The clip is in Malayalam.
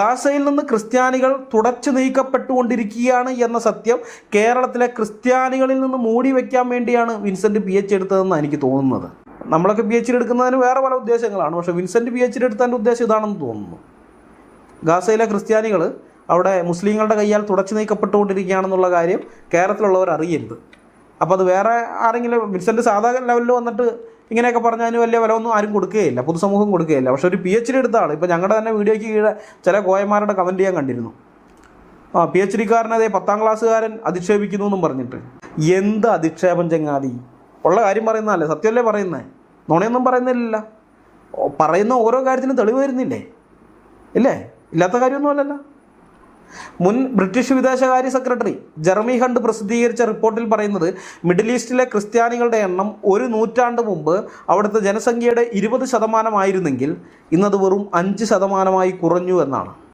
ഗാസയിൽ നിന്ന് ക്രിസ്ത്യാനികൾ തുടച്ചു നീക്കപ്പെട്ടുകൊണ്ടിരിക്കുകയാണ് എന്ന സത്യം കേരളത്തിലെ ക്രിസ്ത്യാനികളിൽ നിന്ന് മൂടി വയ്ക്കാൻ വേണ്ടിയാണ് വിൻസെന്റ് പി എച്ച് എടുത്തതെന്നാണ് എനിക്ക് തോന്നുന്നത്. നമ്മളൊക്കെ പി എച്ച് ഡി എടുക്കുന്നതിന് വേറെ പല ഉദ്ദേശങ്ങളാണ്. പക്ഷേ വിൻസെന്റ് പി എച്ച് ഡി എടുത്തതിന്റെ ഉദ്ദേശം ഇതാണെന്ന് തോന്നുന്നു. ഗാസയിലെ ക്രിസ്ത്യാനികൾ അവിടെ മുസ്ലിങ്ങളുടെ കയ്യാൽ തുടച്ചു നീക്കപ്പെട്ടുകൊണ്ടിരിക്കുകയാണെന്നുള്ള കാര്യം കേരളത്തിലുള്ളവർ അറിയരുത് അപ്പോൾ അത് വേറെ ആരെങ്കിലും വിൻസെന്റ് സാധാ ലെവലിൽ വന്നിട്ട് ഇങ്ങനെയൊക്കെ പറഞ്ഞാൽ പറഞ്ഞതിന് വലിയ വിലയൊന്നും ആരും കൊടുക്കുകയില്ല പൊതുസമൂഹം കൊടുക്കുകയില്ല. പക്ഷേ ഒരു പി എച്ച് ഡി എടുത്ത ആൾ ഇപ്പോൾ ഞങ്ങളുടെ തന്നെ വീഡിയോയ്ക്ക് കീഴെ ചില കോയന്മാരുടെ കമന്റ് ചെയ്യാൻ കണ്ടിരുന്നു. ആ പി എച്ച് ഡിക്കാരനതേ പത്താം ക്ലാസ്സുകാരൻ അധിക്ഷേപിക്കുന്നു എന്നും പറഞ്ഞിട്ട്. എന്ത് അധിക്ഷേപം ചങ്ങാതി? ഉള്ള കാര്യം പറയുന്നതല്ലേ? സത്യമല്ലേ പറയുന്നത് നുണയൊന്നും പറയുന്നില്ല പറയുന്ന ഓരോ കാര്യത്തിനും തെളിവ് വരുന്നില്ലേ? ഇല്ലേ? ഇല്ലാത്ത കാര്യമൊന്നും അല്ലല്ലോ. മുൻ ബ്രിട്ടീഷ് വിദേശകാര്യ സെക്രട്ടറി ജെറമി ഹണ്ട് പ്രസിദ്ധീകരിച്ച റിപ്പോർട്ടിൽ പറയുന്നത് മിഡിൽ ഈസ്റ്റിലെ ക്രിസ്ത്യാനികളുടെ എണ്ണം ഒരു നൂറ്റാണ്ട് മുമ്പ് അവിടുത്തെ ജനസംഖ്യയുടെ ഇരുപത് ശതമാനമായിരുന്നെങ്കിൽ ഇന്നത് വെറും അഞ്ച് ശതമാനമായി കുറഞ്ഞു എന്നാണ്.